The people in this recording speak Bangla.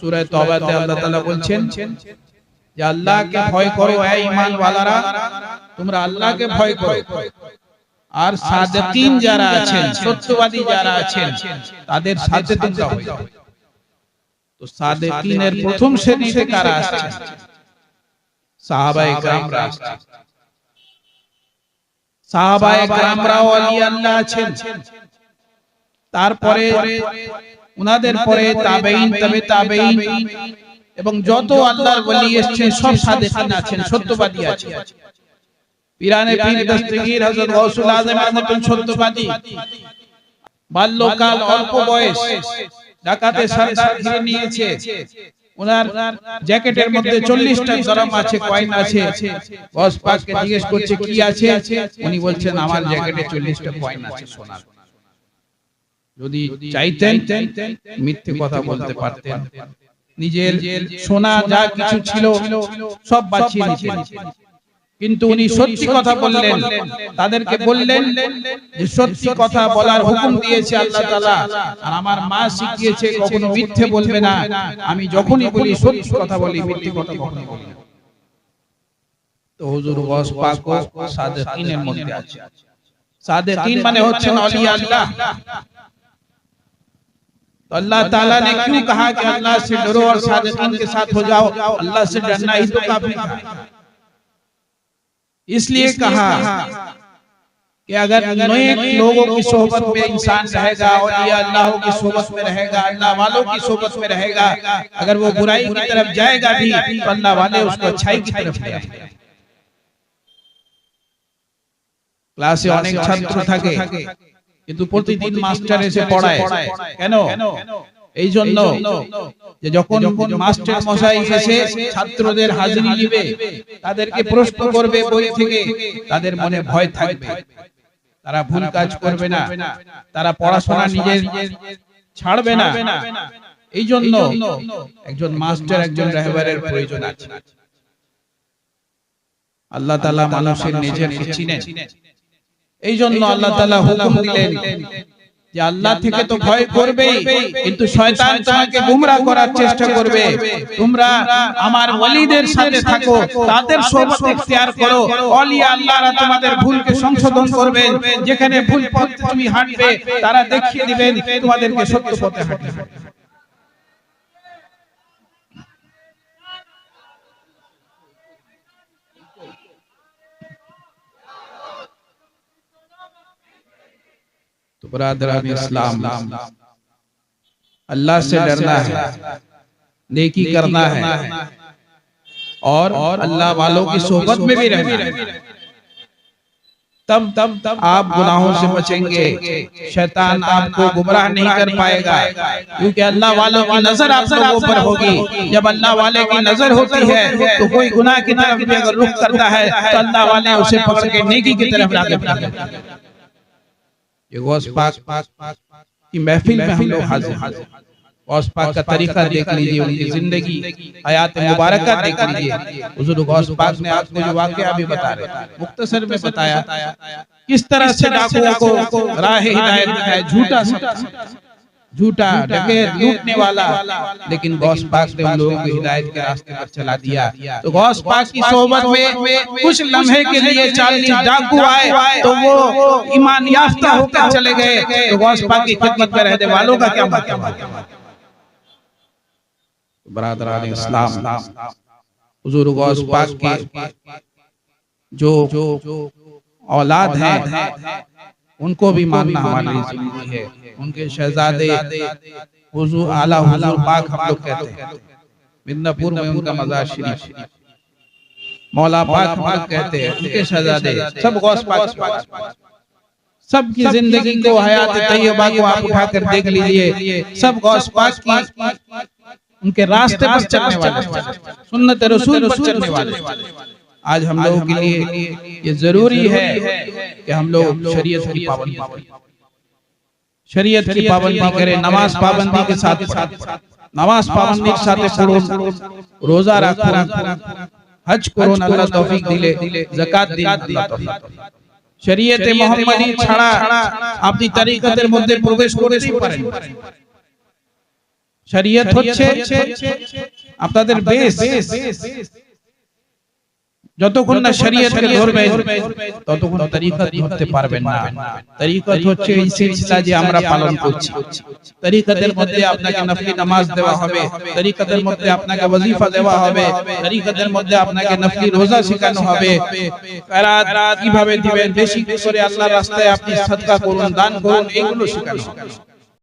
সূরায় তওবাতে আল্লাহ তাআলা বলছেন, যে আল্লাহকে ভয় করো, হে ঈমানওয়ালারা, তোমরা আল্লাহকে ভয় করো। আর সাদকিন যারা আছেন, সত্যবাদী যারা আছেন, তাদের সাথে তোমরা হয়ে তো সাদকিনের প্রথম শ্রেণীতে কারা আসছে? সাহাবায়ে کرامরা আসছে। সাহাবায়ে کرامরা ওলি আল্লাহ আছেন। তারপরে উনাদের পরে তাবেঈন তবে তাবেঈন এবং যত আল্লাহর ওলি এসেছেন সব সাদিকিন আছেন সত্যবাদী আছেন। পিরানে পীর দস্তগীর হযরত গৌসুল আযম এর সত্যবাদী। বাল্যকাল অল্প বয়স। ডাকাতে সরদার ঘিরে নিয়েছে। ওনার জ্যাকেটের মধ্যে 40টা গরম আছে কয়েন আছে। বস পাককে জিজ্ঞেস করছে কি আছে? উনি বলছেন আমার জ্যাকেটে 40টা কয়েন আছে সোনার। যদি চাইতেন মিথ্যে কথা বলতে পারতেন। নিজের সোনা যা কিছু ছিল সব বাঁচিয়ে নিতেন কিন্তু উনি সত্যি কথা বললেন। তাদেরকে বললেন যে সত্যি কথা বলার হুকুম দিয়েছে আল্লাহ তাআলা। আর আমার মা শিখিয়েছে কখনো মিথ্যে বলবে না। আমি যখনই বলি সত্যি কথা বলি মিথ্যে কথা কখনো বলি। তো হুজুর গস পাক ও সাদিকিনের মধ্যে আছে। সাদিকিন মানে হচ্ছেন আউলিয়া আল্লাহ। तो अल्लाह ताला ने क्यों कहा कि अल्लाह से डरो और सादकिन के साथ हो जाओ? अल्लाह से तो डरना ही तो काफ़ी इसलिए कहा कि अगर नेक लोगों की सोबत में इंसान रहेगा और ये अल्लाह की सोबत में रहेगा अल्लाह वालों की सोबत में रहेगा। अगर वो बुराई की तरफ़ जाएगा भी तो अल्लाह वाले उसको अच्छाई की तरफ़ ले क्लास में अनेक छात्र थके কিন্তু প্রতিদিন মাস্টার এসে পড়ায়। কেন? এই জন্য যে যখন মাস্টার মশাই এসে ছাত্রদের হাজিরি নিবে তাদেরকে প্রশ্ন করবে বই থেকে তাদের মনে ভয় থাকবে। তারা ভুল কাজ করবে না। তারা পড়াশোনা নিজের ছাড়বে না। এই জন্য একজন মাস্টার একজন রাহবারের প্রয়োজন আছে। আল্লাহ তাআলা মানুষের নিজেকে চিনেন। এই জন্য আল্লাহ তাআলা হুকুম দিলেন যে আল্লাহ থেকে তো ভয় করবেই কিন্তু শয়তান তোমাকে গোমরা করার চেষ্টা করবে। তোমরা আমার ওলিদের সাথে থাকো তাদের সোহবত ইখতিয়ার করো। ওলি আল্লাহরা তোমাদের ভুলকে সংশোধন করবেন। যেখানে ভুল পথে তুমি হাঁটবে তারা দেখিয়ে দিবেন তোমাদেরকে সত্য পথে হাঁটতে तो बरादरान इस्लाम। अल्लाह से डरना है। नेकी करना है। और अल्लाह वालों की सोबत में भी रहना है। तब तब तब आप गुनाहों से बचेंगे। शैतान आपको गुमराह नहीं कर पाएगा। क्योंकि अल्लाह वालों की नज़र आप लोगों पर होगी। जब अल्लाह वाले की नज़र होती है तो कोई गुनाह की तरफ़ अगर रुख करता है तो अल्लाह वाले उसे पकड़ के नेकी की तरफ़ हैं। ये गौस पाक की महफिल में हम लोग हाजिर गौस पाक का तरीका देख लीजिए उनकी ज़िंदगी। हयात मुबारक देख लीजिए हुजूर गौस पाक ने आपको जो वाकया भी बता रहे। मुख्तसर में बताया। किस तरह से डाकुओं को राह हिदायत दिखाया झूठा झूठा डकैत लूटने वाला लेकिन गौस पाक ने उन लोगों को हिदायत के रास्ते पर चला दिया। तो गौस पाक की सोबत में कुछ लम्हे के लिए चालीस डाकू आए तो वो ईमान याफ्ता होकर चले गए। तो गौस पाक की खिदमत में रहने वालों का क्या मतलब? बरादरान इस्लाम। हुजूर गौस पाक के जो औलाद हैं। उनको भी मानना हमारे ज़रूरी है। उनके शहजादे हुजूर आला हुजूर पाक हम लोग कहते हैं। मिदनापुर में उनका मजार शरीफ मौला पाक हम लोग कहते हैं उनके शहजादे। सब गौस पाक सबकी ज़िंदगी को हयात तैयबा को आप उठाकर देख लीजिए। सब गौस पाक की उनके रास्ते पर चलने वाले सुन्नत रसूल पर चलने वाले आज हम लोगों के लिए ये जरूरी है कि हम लोग शरीयत की पाबंदी करें शरीयत की पाबंदी करें नमाज पाबंदी के साथ साथ नमाज पाबंदी के साथ पढ़ो रोजा रखो हज करो अल्लाह तौफीक दिले जाकात দিন আল্লাহ তৌফিক শরীয়তে মুহাম্মাদি ছাড়া আপনি তরিকতের মধ্যে প্রবেশ করতেই পারেন শরীয়ত হচ্ছে আপনাদের বেস যতক্ষণ না শরীয়তকে ধরবেন ততক্ষণ তরিকত ধরতে পারবেন না। তরিকত হচ্ছে এই সিলসিলা যে আমরা পালন করছি। তরিকতের মধ্যে আপনাকে নফলি নামাজ দেওয়া হবে। তরিকতের মধ্যে আপনাকে ওয়াজিফা দেওয়া হবে। তরিকতের মধ্যে আপনাকে নফলি রোজা শেখানো হবে। কেরাত কীভাবে দিবেন বেশি করে আল্লাহর রাস্তায় আপনি সাদকা করুন দান করুন এগুলো শেখানো হবে।